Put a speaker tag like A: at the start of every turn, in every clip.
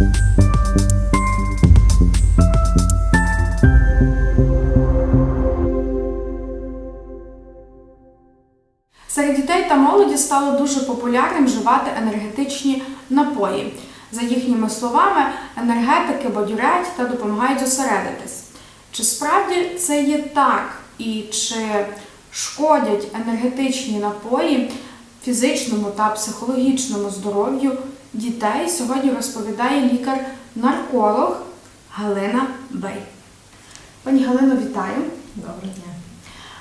A: Серед дітей та молоді стало дуже популярним вживати енергетичні напої. За їхніми словами, енергетики бадюрять та допомагають зосередитись. Чи справді це є так? І чи шкодять енергетичні напої фізичному та психологічному здоров'ю дітей? Сьогодні розповідає лікар-нарколог Галина Бей. Пані Галино, вітаю.
B: Доброго дня.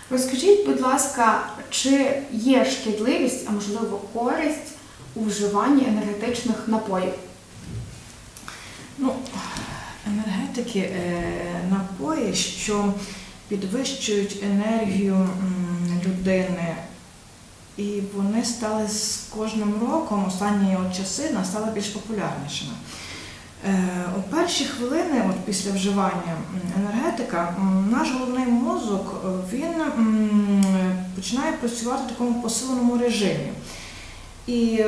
A: Розкажіть, будь ласка, чи є шкідливість, а можливо користь у вживанні енергетичних напоїв?
B: Ну, енергетики, е, напої, що підвищують енергію людини, і вони стали з кожним роком, останні от часи, стали більш популярнішими. Е, У перші хвилини, от після вживання енергетика, наш головний мозок е, він починає працювати в такому посиленому режимі. І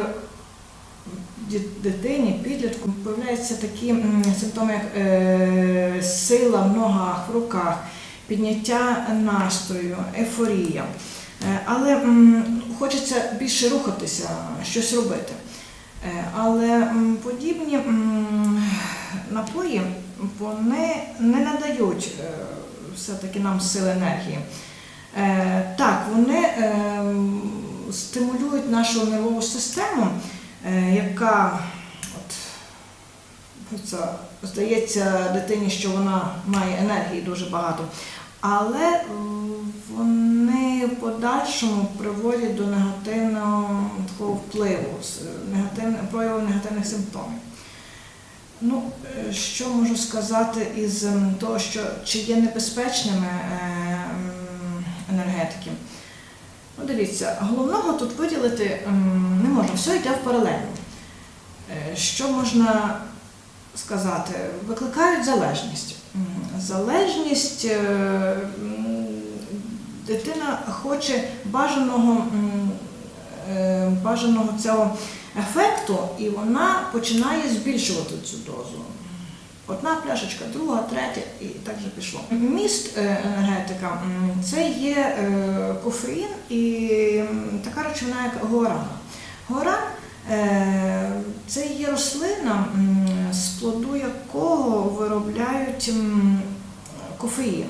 B: дитині, підлітку появляються такі симптоми, як е, сила в ногах, в руках, підняття настрою, ейфорія. Е, але хочеться більше рухатися, щось робити. Е, Але подібні напої вони не надають е, все-таки нам сили енергії. Е, Так, вони стимулюють нашу нервову систему, яка от, здається дитині, що вона має енергії дуже багато, але вони в подальшому приводять до негативного такого впливу, прояву негативних симптомів. Ну, е, що можу сказати із того, що чи є небезпечними е, енергетики? Ну, дивіться, головного тут виділити не можна, все йде в паралельно. Е, Що можна сказати? Викликають залежність. Залежність е, дитина хоче бажаного, е, бажаного цього ефекту, і вона починає збільшувати цю дозу. Одна пляшечка, друга, третя, і так же пішло. Міст е, енергетика це є кофеїн і така речовина, як гуарана. Гуаран е, це є рослина, з плоду якого виробляють кофеїн.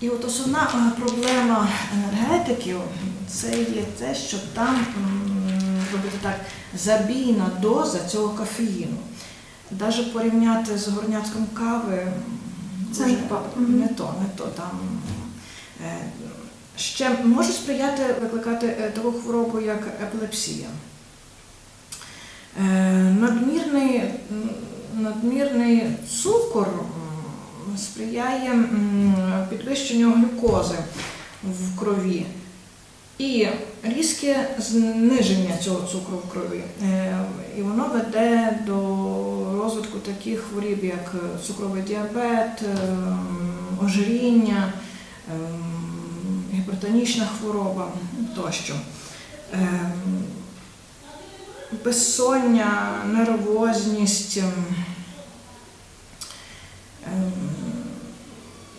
B: І от основна е, проблема енергетиків це є те, що там робити так забійна доза цього кофеїну. Навіть порівняти з горняцьком кави
A: Це
B: дуже
A: не то.
B: Не то, там. е, Ще може сприяти викликати е, таку хворобу, як епілепсія. Надмірний, надмірний цукор сприяє підвищенню глюкози в крові і різке зниження цього цукру в крові. Е, І воно веде до розвитку таких хворіб, як цукровий діабет, е, ожиріння, е, гіпертонічна хвороба тощо. Безсоння, нервозність, ем, ем,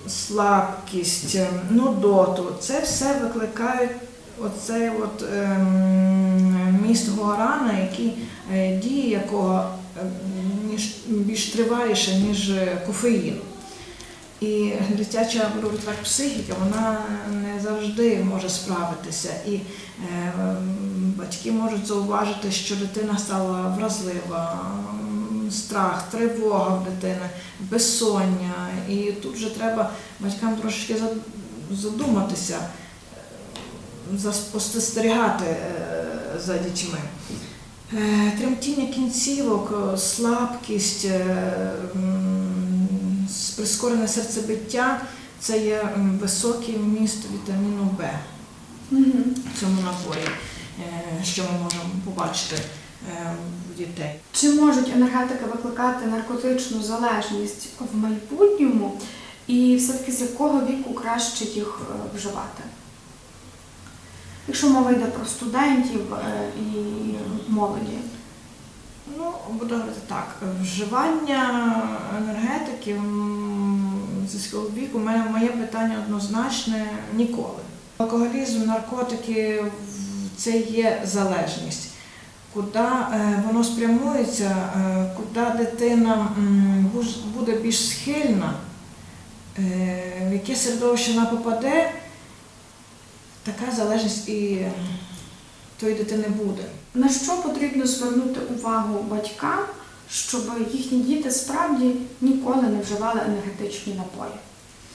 B: слабкість, ем, нудоту. Це все викликають оцей от, міст Гуарана, який е, діє якого більш триваліше, ніж е, кофеїн. І дитяча психіка, вона не завжди може справитися. І е, батьки можуть зауважити, що дитина стала вразлива, страх, тривога в дитини, безсоння. І тут вже треба батькам трошки задуматися, е, зас- спостерігати е, за дітьми. Е, Тремтіння кінцівок, слабкість, прискорене серцебиття це є високий вміст вітаміну Б в цьому напої, е, що ми можемо побачити е, в дітей.
A: Чи можуть енергетики викликати наркотичну залежність в майбутньому? І все-таки з якого віку краще їх е, вживати? Якщо мова йде про студентів і молоді.
B: Ну, буду говорити так. Вживання енергетики зі свого віку моє питання однозначне ніколи. Алкоголізм, наркотики це є залежність. Куди е, воно спрямується, е, куди дитина буде більш схильна, е, в яке середовище вона попаде, така залежність і тої дитини буде.
A: На що потрібно звернути увагу батькам, щоб їхні діти справді ніколи не вживали енергетичні напої?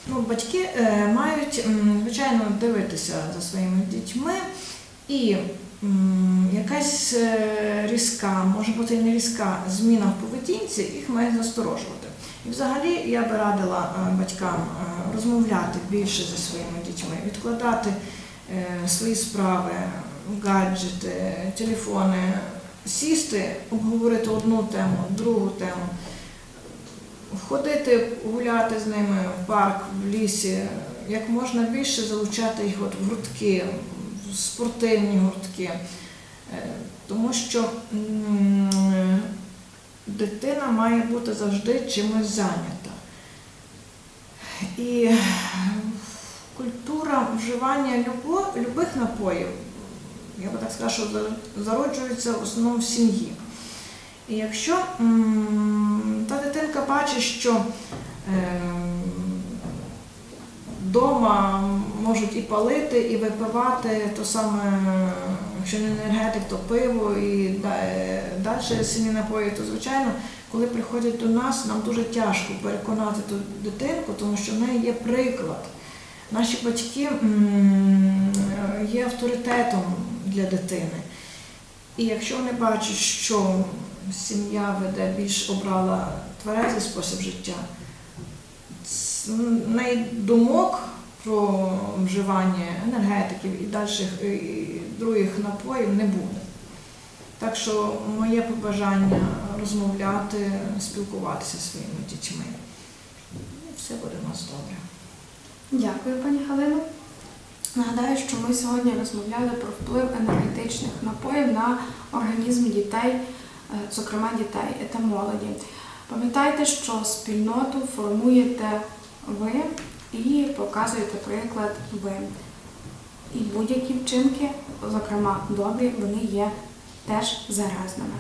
B: Ну, батьки е, мають, звичайно, дивитися за своїми дітьми, і якась е, різка, може бути і не різка зміна в поведінці, їх має насторожувати. І взагалі я би радила е, батькам розмовляти більше зі своїми дітьми, відкладати свої справи, гаджети, телефони, сісти, обговорити одну тему, другу тему. Ходити гуляти з ними в парк, в лісі, як можна більше залучати їх от в гуртки, в спортивні гуртки. Е, Тому що дитина має бути завжди чимось зайнята. І культура вживання любих напоїв, я би так сказала, що за- зароджується в основному в сім'ї. І якщо та дитинка бачить, що вдома можуть і палити, і випивати, то саме, якщо не енергетик, то пиво і далі сильні напої, то звичайно, коли приходять до нас, нам дуже тяжко переконати ту дитинку, тому що в неї є приклад. Наші батьки є авторитетом для дитини. І якщо вони бачать, що сім'я веде більш обрала тверезий спосіб життя, думок про вживання енергетиків і дальших і других напоїв не буде. Так що моє побажання розмовляти, спілкуватися зі своїми дітьми. Все буде у нас добре.
A: Дякую, пані Галино. Нагадаю, що ми сьогодні розмовляли про вплив енергетичних напоїв на організм дітей, е, зокрема дітей та молоді. Пам'ятайте, що спільноту формуєте ви і показуєте приклад ви. І будь-які вчинки, зокрема добрі, вони є теж заразними.